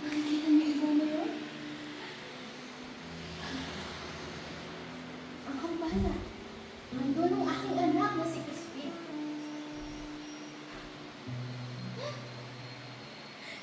Nakikita niyo yung na yun? Ang kambala. Nandun ang aking na si Crispin.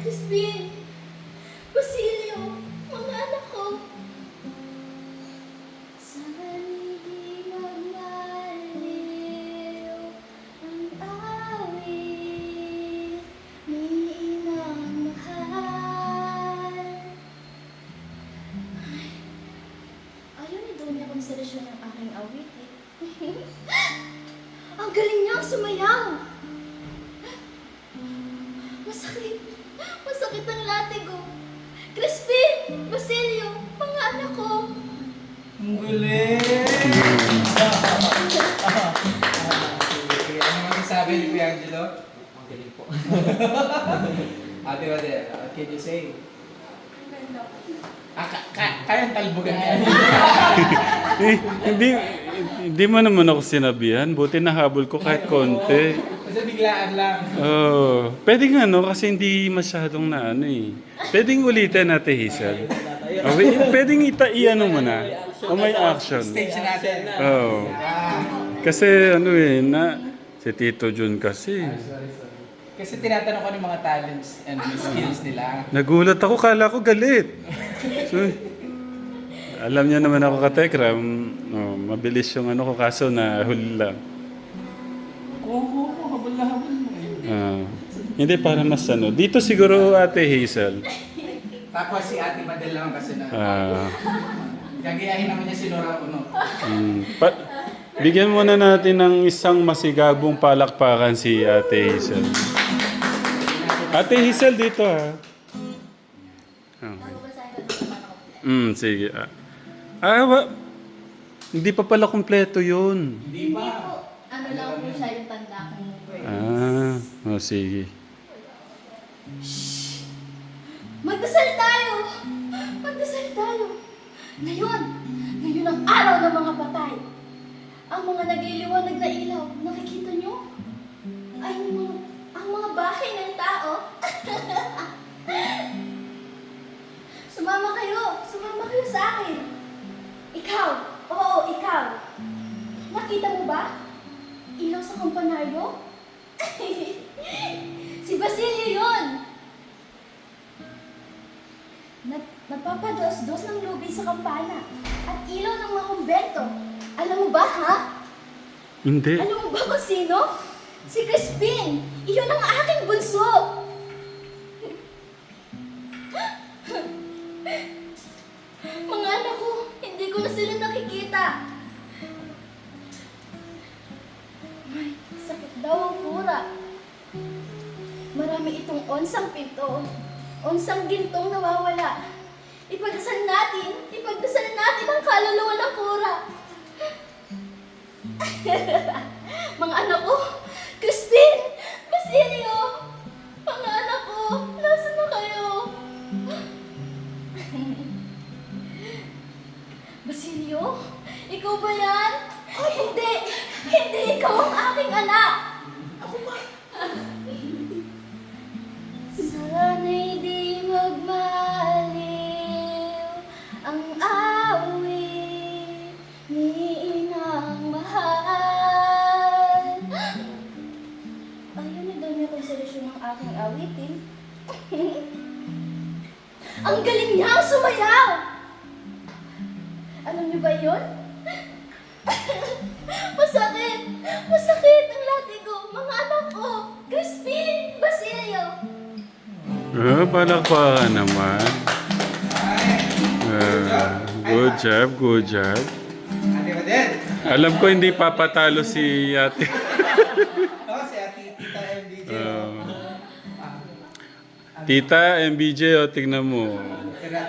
Crispin! Masasabi ni Kuya Angelo? Ang galing po. Ate Wade, uh, can you say? Ah, ka ka kayang talbogan niya. Eh, hindi, hindi mo naman ako sinabihan. Buti nahabol ko kahit konti. Kasi biglaan lang. Oo. pwede nga no, kasi hindi masyadong na ano eh. Pwedeng ulitin natin, Hazel. Okay, pwedeng ita iano mo na. O may action. Stage natin. Oo. Ah, Kasi ano eh, na, si Tito Jun kasi. sorry, sorry. Kasi tinatanong ko ng mga talents and skills nila. Nagulat ako, kala ko galit. So, alam niya naman ako katekram, oh, mabilis yung ano ko kaso na huli lang. Oo, habol na habol mo. Ah, hindi para mas ano. Dito siguro ate Hazel. Tapos si Ate Madel naman kasi na. Ah, Gagayahin naman niya si Nora Uno. mm, pa- bigyan muna natin ng isang masigabong palakpakan si ate Hazel. Ate Hazel dito ha. Kompleto. Mm, sige. Ah, ah wa- hindi pa pala kumpleto yun. Hindi po. Ano lang po siya yung tanda kong words. Ah, oh, sige. Magdasal tayo! Magdasal tayo! Ngayon, ngayon ang araw ng mga patay. Ang mga nagliliwanag na ilaw, nakikita nyo? Ay mga, ang mga bahay ng tao. sumama kayo! Sumama kayo sa akin! Ikaw! Oo, ikaw! Nakita mo ba? Ilaw sa kampanaryo? si Basilio yon! Nag nagpapados-dos ng lubi sa kampana at ilaw ng mga kumbento. Alam mo ba, ha? Hindi. Alam mo ba kung sino? Si Crispin! Iyon ang aking bunso! mga anak ko, hindi ko na sila nakikita. Ay, sakit daw ang kura. Marami itong onsang pinto. Onsang gintong nawawala. Ipagdasal natin, ipagdasal natin ang kaluluwa ng kura. mga anak ko, Crispin, Basilio, mga anak ko, nasaan na kayo? Basilio, ikaw ba yan? Ay, hindi, hindi ikaw ang aking anak. Ah, palakpakan naman. Ah, good job, good job. Alam ko hindi papatalo si ate. Oh, si Ate Tita MDJ. Ah. Tita, MBJ, o tignan mo. Tira.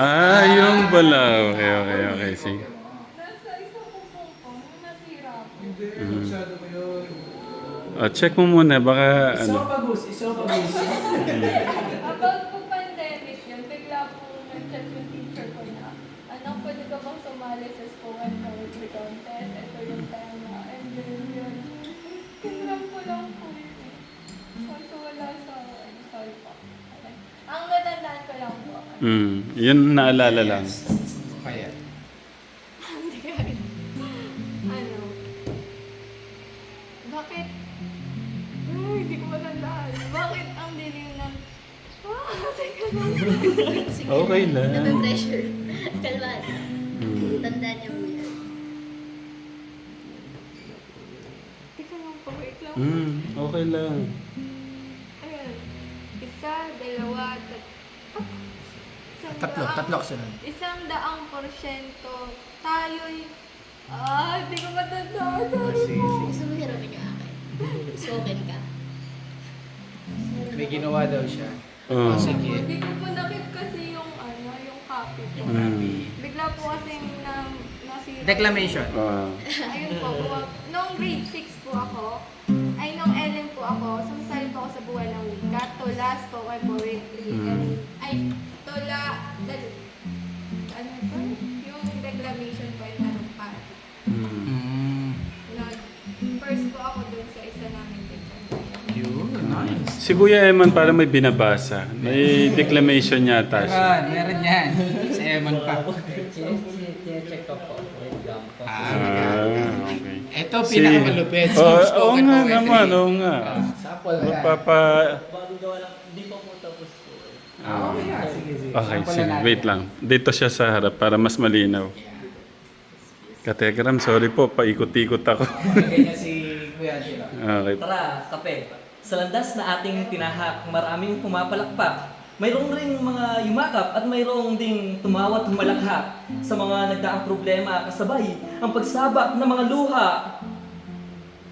Ah. Yung bala. Okay, okay, okay. Sige. Uh, check mo muna, baka ano. Esophagus, esophagus. About po pandemic yun, bigla po yung teacher ko na, anak, pwede ka bang sa school and college without test? Ito time and yun yun. Tinram ko lang po yun eh. Kaso wala sa, sorry po. Ang natandaan ko lang. Mm, yun naalala lang. Po, wait lang. Mm, okay lang. Ayan. Isa, dalawa, tat... Ah, isang Tatlo, daang- tatlo kasi nun. Isang daang porsyento. Tayo'y... Ah, hindi ko matandaan. Sorry Sige, po. Gusto mo hiramin yung akin? Spoken ka. May ginawa daw siya. Oh. Oh, sige. Hindi ko po nakit kasi yung ano, yung copy po. Yung Mm. copy. Bigla po kasi na nasira. Declamation. Ah. Ayun po, po. Nung grade 6 po ako, ako sa buwan ng wika. Tula, spoken poetry, Mm. and, ay, tula, dal- ano po? Yung declamation po, yung tarumpat. Mm. Mm. Nag, first po ako dun sa isa namin. Yun, nice. Si Kuya Eman para may binabasa. May declamation yata siya. Meron, meron yan. Si Eman pa. Check ko po. Ah, Ah, okay. Ito, pinakamalupit. Oh, oo Spoken nga naman, oo nga. Sample. Magpapa... Bago gawa lang, hindi pa po tapos po. Ah, okay yan. Sige, sige. Okay, Sample sige. na natin. Wait lang. Dito siya sa harap para mas malinaw. Kategram, sorry po. Paikot-ikot ako. Ganyan si Kuya Angelo. okay. Tara, kape. Sa landas na ating tinahak, maraming pumapalakpak. Mayroong ring mga yumakap at mayroong ding tumawat humalakha sa mga nagdaang problema kasabay ang pagsabak ng mga luha.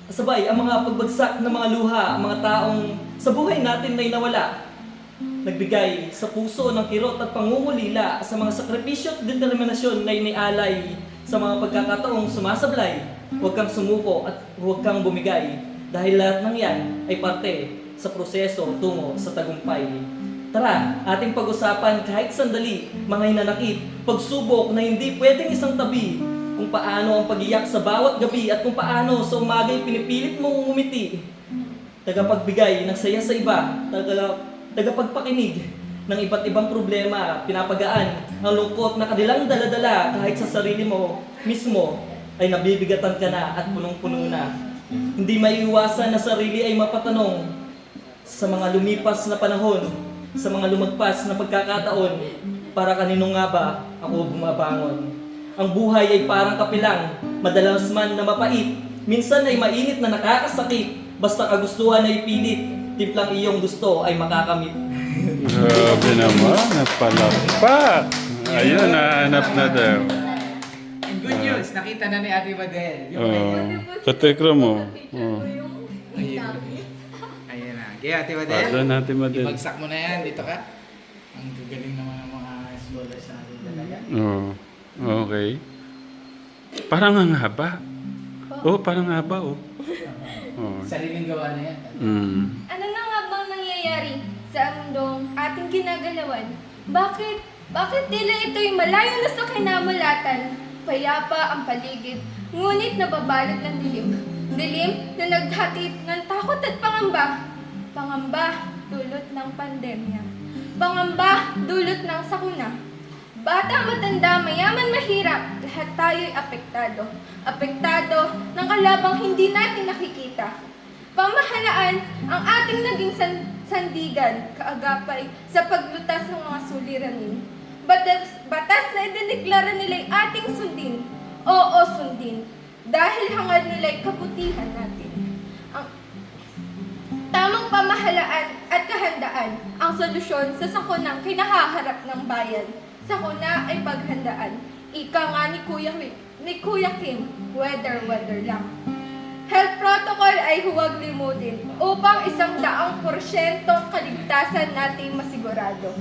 Kasabay ang mga pagbagsak ng mga luha, ang mga taong sa buhay natin ay nawala. Nagbigay sa puso ng kirot at pangungulila sa mga sakripisyo at determinasyon na inialay sa mga pagkakataong sumasablay. Huwag kang sumuko at huwag kang bumigay dahil lahat ng yan ay parte sa proseso tungo sa tagumpay. Tara, ating pag-usapan kahit sandali, mga hinanakit, pagsubok na hindi pwedeng isang tabi, kung paano ang pagiyak sa bawat gabi at kung paano sa umaga'y pinipilit mong umiti tagapagbigay ng saya sa iba, taga, tagapagpakinig ng iba't ibang problema, pinapagaan ang lungkot na kanilang daladala kahit sa sarili mo mismo ay nabibigatan ka na at punong-puno na. Hindi maiiwasan na sarili ay mapatanong sa mga lumipas na panahon, sa mga lumagpas na pagkakataon, para kanino nga ba ako bumabangon? Ang buhay ay parang kapilang, madalas man na mapait, minsan ay mainit na nakakasakit, basta kagustuhan ay pilit, timplang iyong gusto ay makakamit. Grabe naman. Napalakpak. Ayun, nahanap na daw. And good news, nakita na ni Ate Madel. Yung Oh, kategram mo. Oh. yung Ayun. Ayun na. Kaya Ate Madel, Doon natin madali. ibagsak mo na yan. Dito ka. Ang gagaling naman ng mga scholars natin talaga. Oh, okay. Parang ang haba. Oh, parang haba, oh. Oh. Sariling gawa na yan. Mm. Ano na nga bang nangyayari sa mundong ating ginagalawan? Bakit? Bakit tila ito'y malayo na sa kinamulatan? Payapa ang paligid, ngunit nababalot ng dilim. Dilim na naghatid ng takot at pangamba. Pangamba, dulot ng pandemya. Pangamba, dulot ng sakuna. Bata, matanda, mayaman, mahirap, lahat tayo'y apektado. Apektado ng kalabang hindi natin nakikita. Pamahalaan ang ating naging san- sandigan, kaagapay sa paglutas ng mga suliranin. Batas, batas na idineklara nila'y ating sundin. Oo, sundin. Dahil hangad nila'y kabutihan natin. Ang tamang pamahalaan at kahandaan ang solusyon sa sakunang kinahaharap ng bayan. Sakuna ay paghandaan. Ika nga ni Kuya, ni Kuya Kim, weather, weather lang. Health protocol ay huwag limutin upang isang daang porsyentong kaligtasan natin masigurado.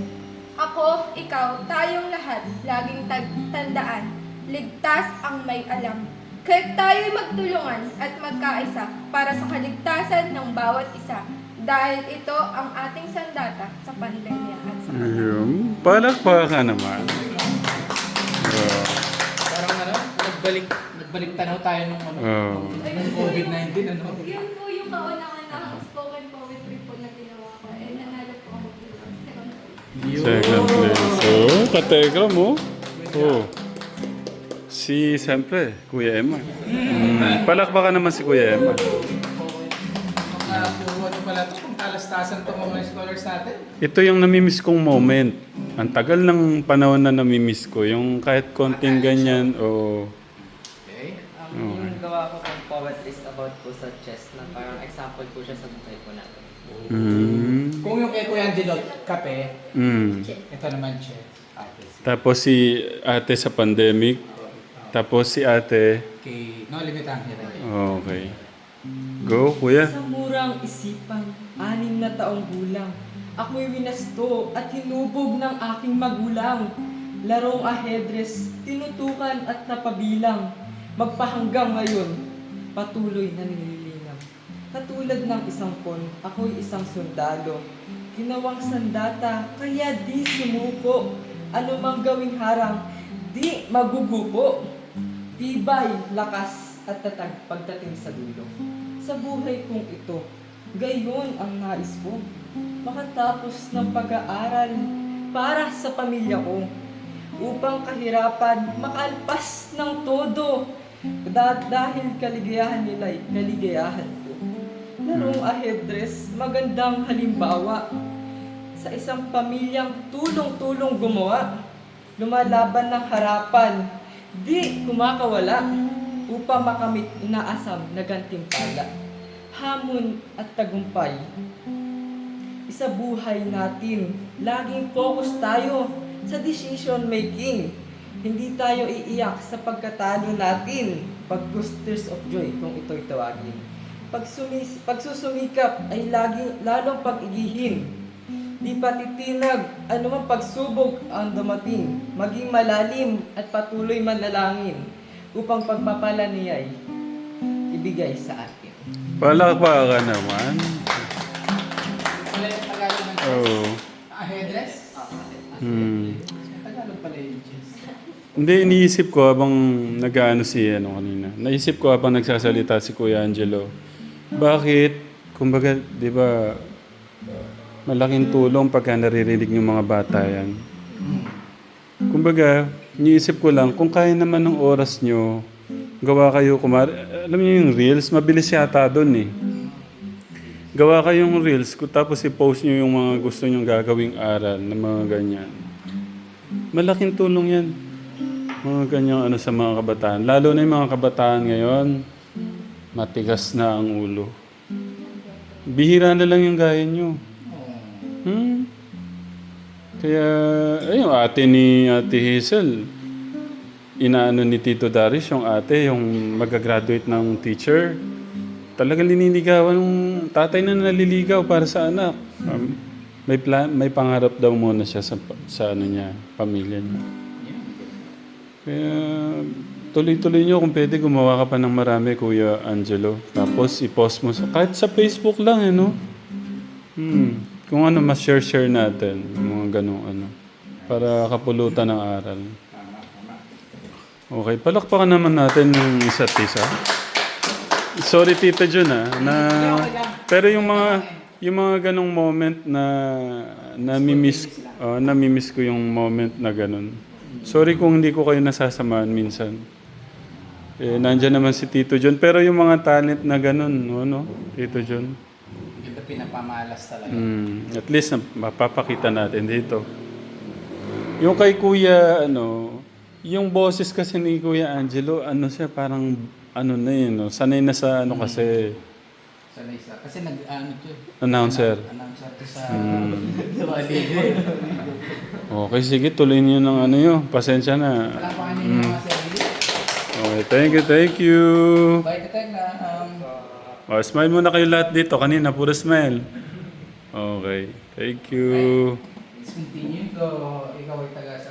Ako, ikaw, tayong lahat, laging tandaan, ligtas ang may alam. Kaya tayo'y magtulungan at magkaisa para sa kaligtasan ng bawat isa dahil ito ang ating sandata sa pandemya sa Ayun. Palakpakan naman. Oh. Parang ano, nagbalik, nagbalik tanaw tayo nung ano, Oh. nung COVID-19 ano. Yun po yung kauna-unahang spoken poetry po na ginawa ko. Eh, nanalo po ako bilang second place. Second place. Kategram, oh. Oh. Si, siyempre, Kuya Emma. Mm. Palakpakan naman si Kuya Emma. Talastasan itong mga scholars natin. Ito yung namimiss kong moment. Ang tagal ng panahon na namimiss ko. Yung kahit konting ganyan, o... Okay. Um, Yung gawa ko kong poet is about po sa chess na parang example po siya sa buhay po natin. Mm. Kung yung kay Kuya Angelo, kape, Mm. ito naman siya. Okay. sige. Tapos si ate sa pandemic. Tapos si ate. Kay No Limit Angel. Okay. Go, kuya. Sa murang isipan, anim na taong gulang, ako'y winasto at hinubog ng aking magulang. Larong ahedres, tinutukan at napabilang. Magpahanggang ngayon, patuloy na nililinang. Katulad ng isang pon, ako'y isang sundalo. Ginawang sandata, kaya di sumuko. Ano mang gawing harang, di magugupo. Tibay, lakas at tatag pagdating sa dulo. Sa buhay kong ito, gayon ang nais ko. Makatapos ng pag-aaral para sa pamilya ko. Upang kahirapan makalpas ng todo. Da- dahil kaligayahan nila'y kaligayahan ko. Larong ahedres, magandang halimbawa. Sa isang pamilyang tulong-tulong gumawa. Lumalaban ng harapan, di kumakawala upang makamit inaasam na gantimpala. Hamon at tagumpay. Isa buhay natin, laging focus tayo sa decision making. Hindi tayo iiyak sa pagkatalo natin. Pag-gusters of joy kung ito'y tawagin. Pagsumis, pagsusumikap ay lagi lalong pag-igihin. Di patitinag, anumang pagsubok ang dumating, maging malalim at patuloy manalangin upang pagpapala niya ay ibigay sa atin. Palakpakan naman. Wala yung Tagalog ng. Oh. Ah, headress? Hmm. Tagalog pala yung chess. Hindi, iniisip ko habang nag-ano si ano kanina. Naisip ko habang nagsasalita si Kuya Angelo. Bakit? Kumbaga, di ba, malaking tulong pagka naririnig yung mga bata yan. Kumbaga, iniisip ko lang, kung kaya naman ng oras nyo, gawa kayo, kumar alam niyo yung reels, mabilis yata doon eh. Gawa kayong reels, kung tapos i-post nyo yung mga gusto nyong gagawing aral na mga ganyan. Malaking tulong yan. Mga ganyang ano sa mga kabataan. Lalo na yung mga kabataan ngayon, matigas na ang ulo. Bihira na lang yung gaya nyo. Kaya, ayun, ate ni Ate Hazel, inaano ni Tito Darius, yung ate, yung magagraduate ng teacher, talagang liniligawan ng tatay na naliligaw para sa anak. Um, may plan, may pangarap daw muna siya sa, sa ano niya, pamilya niya. Kaya tuloy-tuloy niyo kung pwede gumawa ka pa ng marami, Kuya Angelo. Tapos i-post mo sa, kahit sa Facebook lang, eh, no? Hmm. Kung ano, mas share-share natin. Yung mga ganong ano. Para kapulutan ng aral. Okay, palakpakan naman natin yung isa't isa. Sorry Tita Jun ah, na pero yung mga yung mga ganong moment na nami-miss oh, nami-miss ko yung moment na ganon. Sorry kung hindi ko kayo nasasamahan minsan. Eh, nandyan naman si Tito John. Pero yung mga talent na ganon, no, no? Tito John. Pinapamalas talaga. Mm, at least mapapakita natin dito. Yung kay Kuya, ano, yung boses kasi ni Kuya Angelo, ano siya, parang, ano na yun, no? sanay na sa, ano kasi, Sanay sa... Kasi nag... Ano to eh. announcer. Announcer to sa... Mm. Sa. Okay, sige, tuloy niyo ng ano yun. Pasensya na. Palakpakan niyo yung mga sarili. Okay, thank you, thank you. Bye, Katek na. Oh, smile muna kayo lahat dito. Kanina, puro smile. Okay, thank you. let's continue to... Ikaw ay taga